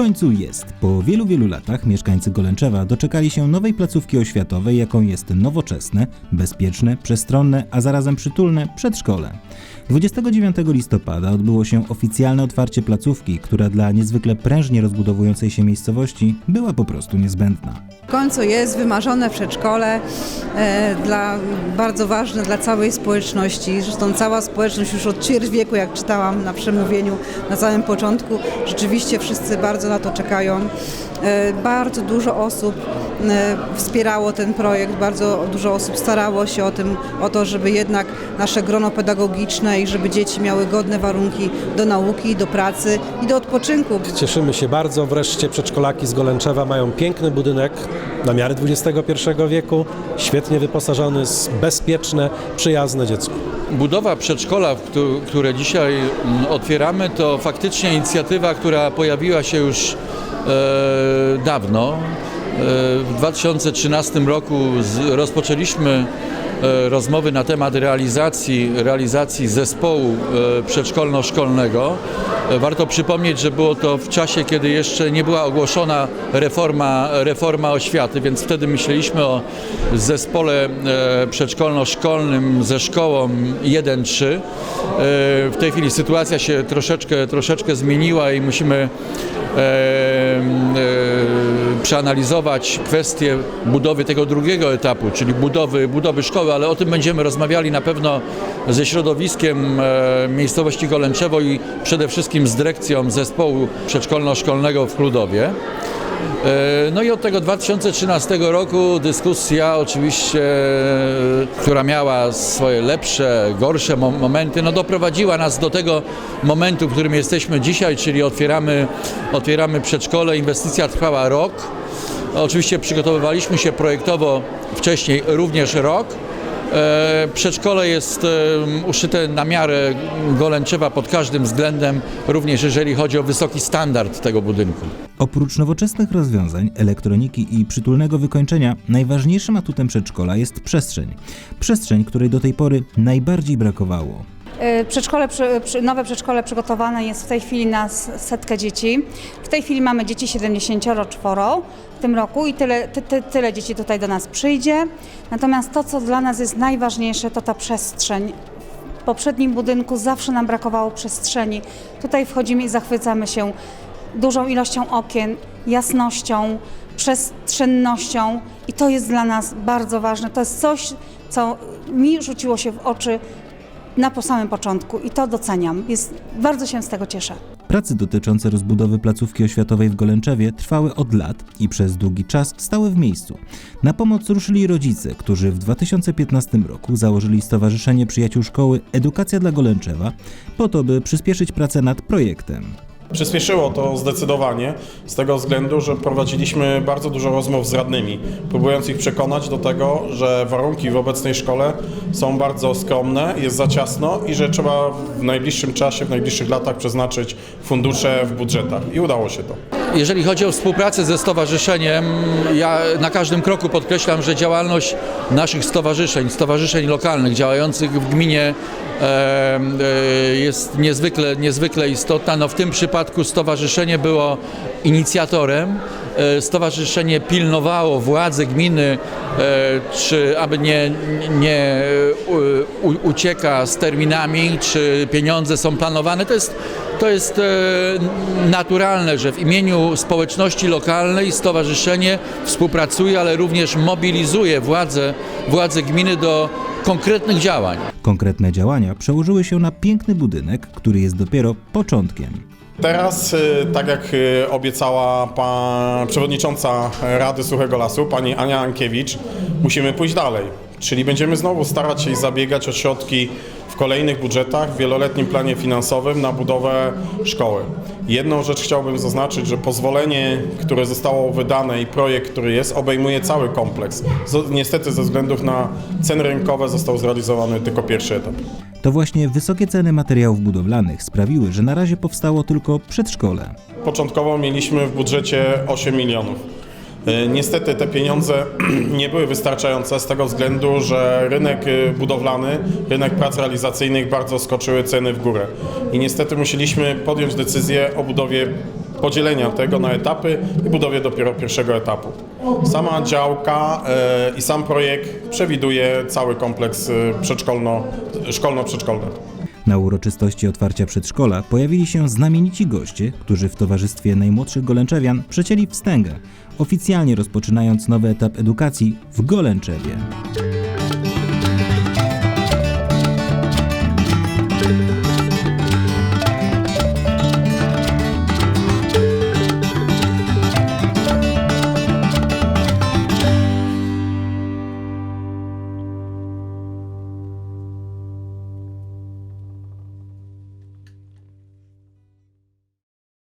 końcu jest. Po wielu, wielu latach mieszkańcy Golęczewa doczekali się nowej placówki oświatowej, jaką jest nowoczesne, bezpieczne, przestronne, a zarazem przytulne przedszkole. 29 listopada odbyło się oficjalne otwarcie placówki, która dla niezwykle prężnie rozbudowującej się miejscowości była po prostu niezbędna. Końcu jest wymarzone przedszkole, e, dla, bardzo ważne dla całej społeczności. Zresztą cała społeczność już od ćwierć wieku, jak czytałam na przemówieniu na samym początku, rzeczywiście wszyscy bardzo na to czekają. E, bardzo dużo osób e, wspierało ten projekt, bardzo dużo osób starało się o, tym, o to, żeby jednak nasze grono pedagogiczne i żeby dzieci miały godne warunki do nauki, do pracy i do odpoczynku. Cieszymy się bardzo, wreszcie przedszkolaki z Golęczewa mają piękny budynek na miarę XXI wieku, świetnie wyposażony, bezpieczne, przyjazne dziecku. Budowa przedszkola, które dzisiaj mm, otwieramy, to faktycznie inicjatywa, która pojawiła się już e, dawno. E, w 2013 roku rozpoczęliśmy rozmowy na temat realizacji, realizacji zespołu e, przedszkolno-szkolnego. E, Warto przypomnieć, że było to w czasie, kiedy jeszcze nie była ogłoszona reforma, reforma oświaty, więc wtedy myśleliśmy o zespole e, przedszkolno-szkolnym ze szkołą 1-3. E, W tej chwili sytuacja się troszeczkę, troszeczkę zmieniła i musimy e, e, przeanalizować kwestię budowy tego drugiego etapu, czyli budowy, budowy szkoły, ale o tym będziemy rozmawiali na pewno ze środowiskiem e, miejscowości Golęczewo i przede wszystkim z dyrekcją zespołu przedszkolno-szkolnego w Chludowie. E, No i od tego 2013 roku dyskusja oczywiście, e, która miała swoje lepsze, gorsze mo- momenty, no doprowadziła nas do tego momentu, w którym jesteśmy dzisiaj, czyli otwieramy, otwieramy przedszkole. Inwestycja trwała rok. Oczywiście przygotowywaliśmy się projektowo wcześniej również rok. E, Przedszkole jest uszyte na miarę Golęczewa pod każdym względem, również jeżeli chodzi o wysoki standard tego budynku. Oprócz nowoczesnych rozwiązań, elektroniki i przytulnego wykończenia, najważniejszym atutem przedszkola jest przestrzeń. Przestrzeń, której do tej pory najbardziej brakowało. Y, Przedszkole, nowe przedszkole przygotowane jest w tej chwili na setkę dzieci. W tej chwili mamy dzieci 74 w tym roku i tyle, ty, ty, tyle dzieci tutaj do nas przyjdzie. Natomiast to, co dla nas jest najważniejsze, to ta przestrzeń. W poprzednim budynku zawsze nam brakowało przestrzeni. Tutaj wchodzimy i zachwycamy się dużą ilością okien, jasnością, przestrzennością i to jest dla nas bardzo ważne. To jest coś, co mi rzuciło się w oczy na po samym początku i to doceniam. Jest, bardzo się z tego cieszę. Prace dotyczące rozbudowy placówki oświatowej w Golęczewie trwały od lat i przez długi czas stały w miejscu. Na pomoc ruszyli rodzice, którzy w 2015 roku założyli Stowarzyszenie Przyjaciół Szkoły Edukacja dla Golęczewa po to, by przyspieszyć pracę nad projektem. Przyspieszyło to zdecydowanie z tego względu, że prowadziliśmy bardzo dużo rozmów z radnymi, próbując ich przekonać do tego, że warunki w obecnej szkole są bardzo skromne, jest za ciasno i że trzeba w najbliższym czasie, w najbliższych latach przeznaczyć fundusze w budżetach. I udało się to. Jeżeli chodzi o współpracę ze stowarzyszeniem, ja na każdym kroku podkreślam, że działalność naszych stowarzyszeń, stowarzyszeń lokalnych działających w gminie e, jest niezwykle, niezwykle istotna. No w tym przypadku stowarzyszenie było inicjatorem. E, Stowarzyszenie pilnowało władze gminy, e, czy aby nie, nie u, ucieka z terminami, czy pieniądze są planowane. To jest, to jest e, naturalne, że w imieniu społeczności lokalnej stowarzyszenie współpracuje, ale również mobilizuje władze, władze gminy do konkretnych działań. Konkretne działania przełożyły się na piękny budynek, który jest dopiero początkiem. Teraz, y, tak jak y, obiecała pan przewodnicząca Rady Suchego Lasu, pani Ania Ankiewicz, musimy pójść dalej. Czyli będziemy znowu starać się i zabiegać o środki w kolejnych budżetach, w wieloletnim planie finansowym na budowę szkoły. Jedną rzecz chciałbym zaznaczyć, że pozwolenie, które zostało wydane i projekt, który jest, obejmuje cały kompleks. Niestety ze względów na ceny rynkowe został zrealizowany tylko pierwszy etap. To właśnie wysokie ceny materiałów budowlanych sprawiły, że na razie powstało tylko przedszkole. Początkowo mieliśmy w budżecie 8 milionów. Y, Niestety te pieniądze nie były wystarczające z tego względu, że rynek y, budowlany, rynek prac realizacyjnych bardzo skoczyły ceny w górę. I niestety musieliśmy podjąć decyzję o budowie podzielenia tego na etapy i budowie dopiero pierwszego etapu. Sama działka e, i sam projekt przewiduje cały kompleks e, przedszkolno, szkolno-przedszkolny. Na uroczystości otwarcia przedszkola pojawili się znamienici goście, którzy w towarzystwie najmłodszych golęczewian przecięli wstęgę, oficjalnie rozpoczynając nowy etap edukacji w Golęczewie.